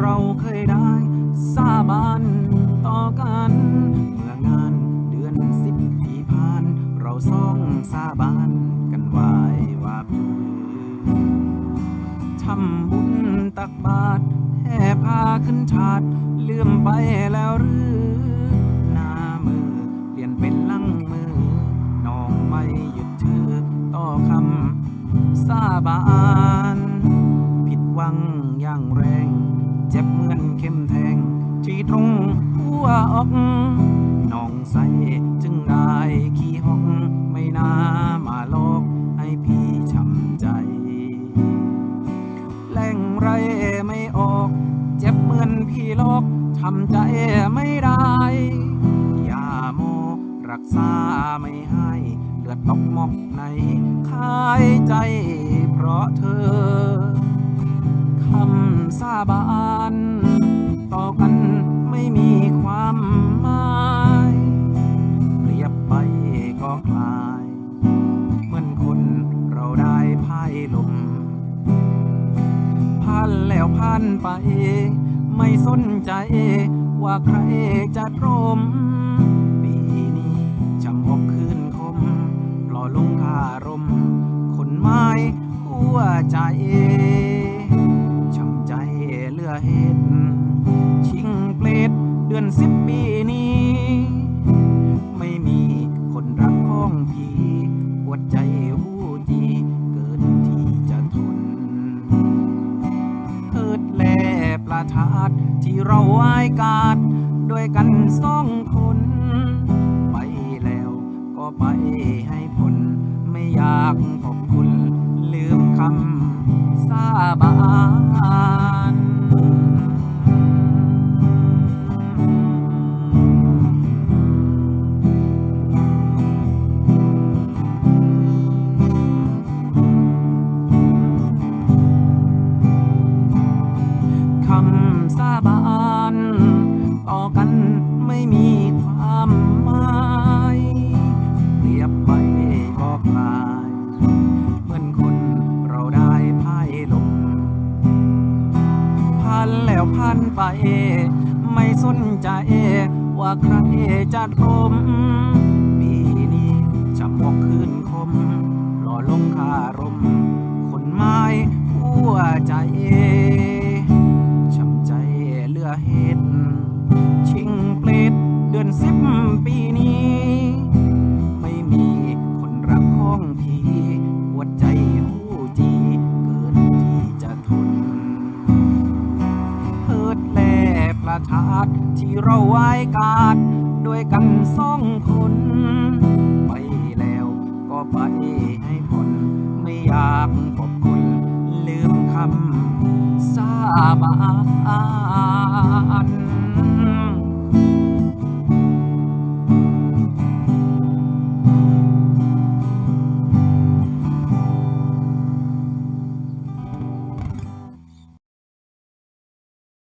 เราเคยได้ สาบานต่อกัน เมื่องานเดือนสิบปีผ่าน เราสองสาบานกันไว้ว่าพือทำบุญตักบาตรแห่พาขึ้นชาดลืมไปแล้วหรือหน้ามือเปลี่ยนเป็นลังมือน้องไม่หยุดถือต่อคำสาบาน ผิดหวังอย่างแรง เข็มแทงที่ตรงหัวอกน้องใสจึงได้ขี้ห้องไม่น่ามาโลกให้พี่ช้ำใจแหล่งไรไม่ออก เจ็บเหมือนพี่โลกทำใจไม่ได้ยาโมรักษาไม่ให้เลือดตกหมอกในคายใจ เพราะเธอคำสาบาน ผ่านแล้วผ่านไป ไม่สนใจว่าใครจะตรม ปีนี้ช่างอกคืนคมปล่อลงคารม คนไม้หัวใจช่างใจเลือเหตุชิงเปลดเดือนสิบปีนี้ ไม่มีคนรักของพี่ปวดใจ ชาติที่เราไหว้กาดด้วยกันสองคน ไปแล้วก็ไปให้ผล ไม่อยากขอบคุณ ลืมคำสาบาน สาบานต่อกันไม่มีความหมายเปรียบไปก็คลายเหมือนคนเราได้พ่ายลมผ่านแล้วผ่านไป ไม่สนใจว่าใครจะทมปีนี้จำบอกคืนคมหล่อลงคารม คนไม้หัวใจ เดือนสิบปีนี้ ไม่มีคนรักของพี่ปวดใจหูจีเกินที่จะทนเพิดแลประทาดที่เราไหว้กาดด้วยกันสองคน ไปแล้วก็ไปให้ผลไม่อยากขอบคุณ ลืมคำสาบาน